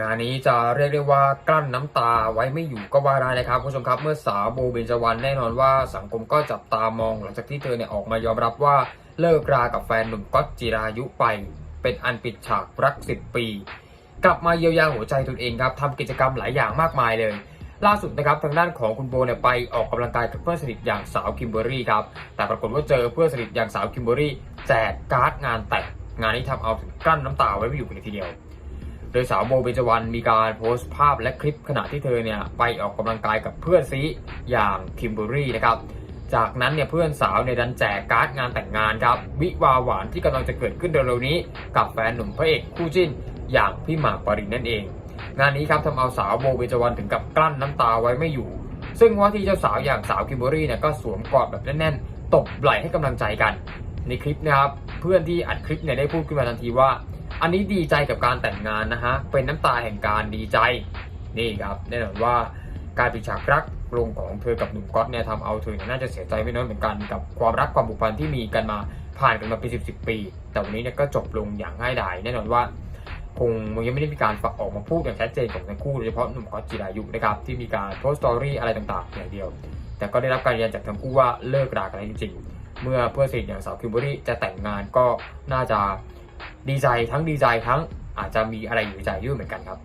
งานนี้จะเรียกได้ว่ากลั้นน้ำตาไว้ไม่อยู่ก็ว่าได้นะครับคุณผู้ชมครับเมื่อสาวโบเบญจวรรณแน่นอนว่าสังคมก็จับตามองหลังจากที่เธอเนี่ยออกมายอมรับว่าเลิกรากับแฟนหนุ่มก๊อตจิรายุไป เป็นอันปิดฉากรัก 10 ปี กลับมาเยียวยาหัวใจตนเองครับทำกิจกรรมหลายอย่างมากมายเลย ล่าสุดนะครับทางด้านของคุณโบเนี่ยไปออกกำลังกายกับเพื่อนสนิทอย่างสาวคิมเบอรี่ครับแต่ปรากฏว่าเจอเพื่อนสนิทอย่างสาวคิมเบอรี่แจกการ์ดงานแต่งงานนี้ทำเอาถึงกลั้นน้ำตาไว้ไม่อยู่กันเลยทีเดียว โดยสาวโบเบจวรรณมีการโพสต์ภาพและคลิปขณะที่เธอเนี่ยไปออกกำลังกายกับเพื่อนซีอย่างคิมเบอรี่นะครับ จากนั้นเนี่ยเพื่อนสาวเนี่ยดันแจกการ์ดงานแต่งงานครับ วิวาหวานที่กำลังจะเกิดขึ้นเร็วๆนี้ กับแฟนหนุ่มพระเอกคู่จิ้น อย่างพี่หมากปรินนั่นเอง งานนี้ครับทำเอาสาวโบเบจวรรณถึงกับกลั้นน้ำตาไว้ไม่อยู่ ซึ่งว่าที่เจ้าสาวอย่างสาวคิมเบอรี่เนี่ยก็สวมกอดแบบแน่นๆตบไหล่ให้กำลังใจกัน ในคลิปนะครับเพื่อนที่อัดคลิปเนี่ยได้พูดขึ้นมาทันทีว่า อันนี้ดีใจกับการแต่งงานนะฮะ เป็นน้ำตาแห่งการดีใจ นี่ครับแน่นอนว่าการปิดฉากรักลงของเธอกับหนุ่มก๊อตเนี่ยทำเอาเธอน่าจะเสียใจไม่น้อยเหมือนกันกับความรักความผูกพันที่มีกันมาผ่านกันมาเป็นสิบสิบปี แต่วันนี้เนี่ยก็จบลงอย่างง่ายดายแน่นอนว่าคงยังไม่ได้มีการฝากออกมาพูดอย่างชัดเจนของทั้งคู่โดยเฉพาะหนุ่มก๊อตจิรายุนะครับที่มีการโพสต์สตอรี่อะไรต่างๆอย่างเดียว แต่ก็ได้รับการยืนยันจากทั้งคู่ว่าเลิกรากันแล้วจริง ๆ เมื่อเพื่อนสนิทอย่างสาวคิมเบอรรี่จะแต่งงานก็น่าจะ ดีใจทั้งดีใจทั้งอาจจะมีอะไรอยู่ใจด้วยเหมือนกันครับ